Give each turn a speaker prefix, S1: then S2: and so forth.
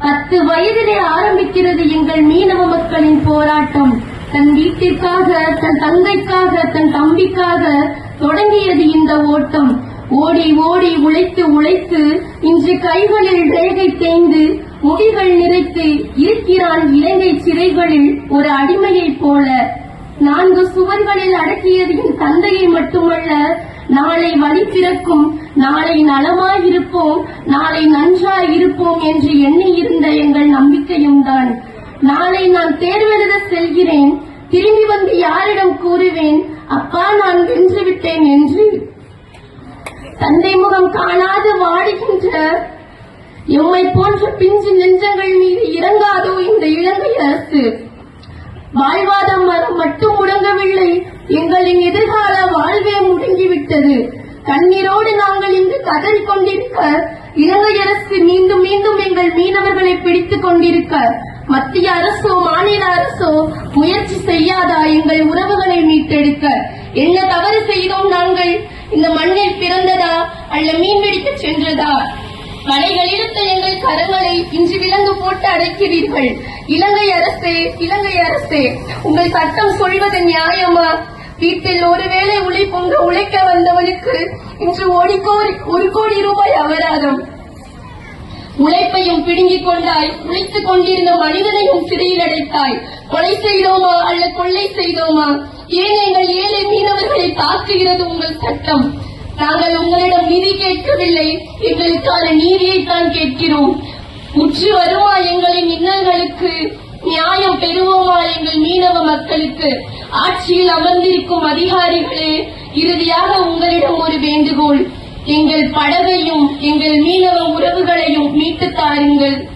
S1: பத்து வயதிலே ஆரம்பிக்கிறது எங்கள் மீனவ மக்களின் போராட்டம். தன் வீட்டிற்காக தன் தங்கைக்காக தன் தம்பிக்காக தொடங்கியது இந்த ஓட்டம். ஓடி ஓடி உழைத்து உழைத்து இன்று கைகளில் ரேகை தேய்ந்து முடிகள் நிறைத்து இருக்கிறான் இலங்கை சிறைகளில் ஒரு அடிமையைப் போல. நான்கு சுவர்களில் அடக்கியது என் தந்தையை மட்டுமல்ல நாளை வழி பிறக்கும் நாளை நலமாயிருப்போம் நாளை நன்றாயிருப்போம் என்று எண்ணி இருந்த எங்கள் நம்பிக்கையும் தான். நாளை நான் தேர்வெழுத செல்கிறேன் திரும்பி வந்து யாரிடம் கூறுவேன் அப்பா நான் வென்று விட்டேன் என்று. தந்தை முகம் காணாது வாடுகின்ற எம்மை போன்ற பிஞ்சு நெஞ்சங்கள் மீது இறங்காதோ இந்த இலங்கை அரசு வாழ்வாதாரம் மரம் மட்டும் முடங்கவில்லை. எங்களின் எதிர்கால வாழ்வே முடங்கிவிட்டது. கண்ணீரோடு நாங்கள் இங்கு கதறி கொண்டிருக்க இலங்கை அரசு மீண்டும் மீண்டும் எங்கள் மீனவர்களை பிடித்துக் கொண்டிருக்க மத்திய அரசோ மாநில அரசோ முயற்சி செய்யாதா எங்கள் உறவுகளை மீட்டெடுக்க? என்ன தவறு செய்தோம் நாங்கள்? இந்த மண்ணில் பிறந்ததா? அல்ல மீன் பிடிக்கச் சென்றதா? மலைகள் இருந்த எங்கள் கரங்களை இன்று விலங்கு போட்டு அடைக்கிறீர்கள். இலங்கை அரசே இலங்கை அரசே உங்கள் சட்டம் சொல்வது நியாயமா? வீட்டில் ஒருவேளை உளி பொங்க உழைக்க வந்தவனுக்கு இன்று ஒரு கோடி ஒரு கோடி ரூபாய் அபராதம். உழைப்பையும் பிடுங்கிக் கொண்டாய் உழைத்துக் கொண்டிருந்த மனிதனையும் சிறையில் அடைத்தாய். கொலை செய்தோமா அல்ல கொள்ளை செய்தோமா? ஏன் எங்கள் ஏழை மீனவர்களை தாக்குகிறது உங்கள் சட்டம்? நாங்கள் உங்களிடம் நீதி கேட்கவில்லை. எங்களுக்கான நீதியைத்தான் கேட்கிறோம். முற்று வருமா எங்களின் இன்னல்களுக்கு? நியாயம் பெறுவோமா எங்கள் மீனவ மக்களுக்கு? ஆட்சியில் அமர்ந்திருக்கும் அதிகாரிகளே இறுதியாக உங்களிடம் ஒரு வேண்டுகோள். எங்கள் படகையும் எங்கள் மீனவ உறவுகளையும் மீட்டுத் தாருங்கள்.